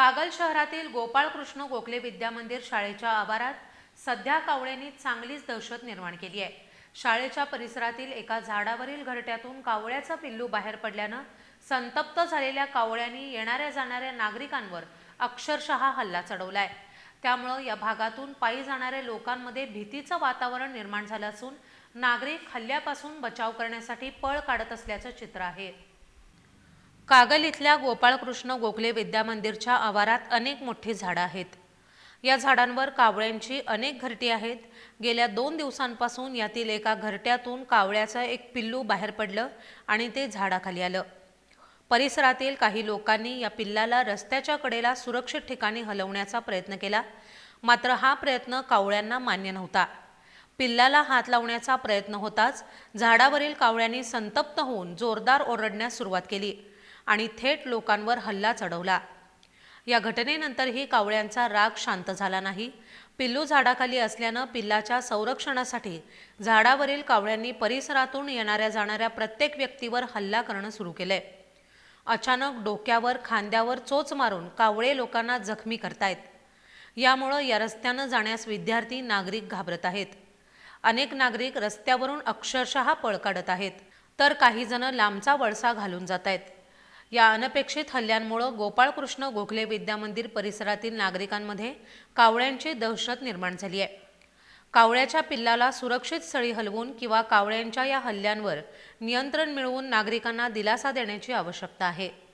कागल शहरातील गोपाळकृष्ण गोखले विद्यामंदिर शाळेच्या आवारात सध्या कावळ्यांनी चांगलीच दहशत निर्माण केली आहे. शाळेच्या परिसरातील एका झाडावरील घरट्यातून कावळ्याचा पिल्लू बाहेर पडल्यानं संतप्त झालेल्या कावळ्यांनी येणाऱ्या जाणाऱ्या नागरिकांवर अक्षरशः हल्ला चढवलाय. त्यामुळं या भागातून पायी जाणाऱ्या लोकांमध्ये भीतीचं वातावरण निर्माण झालं असून नागरिक हल्ल्यापासून बचाव करण्यासाठी पळ काढत असल्याचं चित्र आहे. कागल इथल्या गोपाळकृष्ण गोखले विद्यामंदिरच्या आवारात अनेक मोठी झाडं आहेत. या झाडांवर कावळ्यांची अनेक घरटी आहेत. गेल्या दोन दिवसांपासून यातील एका घरट्यातून कावळ्याचं एक पिल्लू बाहेर पडलं आणि ते झाडाखाली आलं. परिसरातील काही लोकांनी या पिल्लाला रस्त्याच्या कडेला सुरक्षित ठिकाणी हलवण्याचा प्रयत्न केला. मात्र हा प्रयत्न कावळ्यांना मान्य नव्हता. पिल्लाला हात लावण्याचा प्रयत्न होताच झाडावरील कावळ्यांनी संतप्त होऊन जोरदार ओरडण्यास सुरुवात केली. आणि थेट लोकांवर हल्ला चढवला. या घटनेनंतरही कावळ्यांचा राग शांत झाला नाही. पिल्लू झाडाखाली असल्यानं पिल्लाच्या संरक्षणासाठी झाडावरील कावळ्यांनी परिसरातून येणाऱ्या जाणाऱ्या प्रत्येक व्यक्तीवर हल्ला करणं सुरू केलंय. अचानक डोक्यावर खांद्यावर चोच मारून कावळे लोकांना जखमी करतायत. यामुळं या रस्त्यानं जाण्यास विद्यार्थी नागरिक घाबरत आहेत. अनेक नागरिक रस्त्यावरून अक्षरशः पळ काढत आहेत. तर काही जण लांबचा वळसा घालून जात आहेत या अनपेक्षित हल्ल्यांमुळं गोपाळकृष्ण गोखले विद्यामंदिर परिसरातील नागरिकांमध्ये कावळ्यांची दहशत निर्माण झाली आहे. कावळ्याच्या पिल्लाला सुरक्षित स्थळी हलवून किंवा कावळ्यांच्या या हल्ल्यांवर नियंत्रण मिळवून नागरिकांना दिलासा देण्याची आवश्यकता आहे.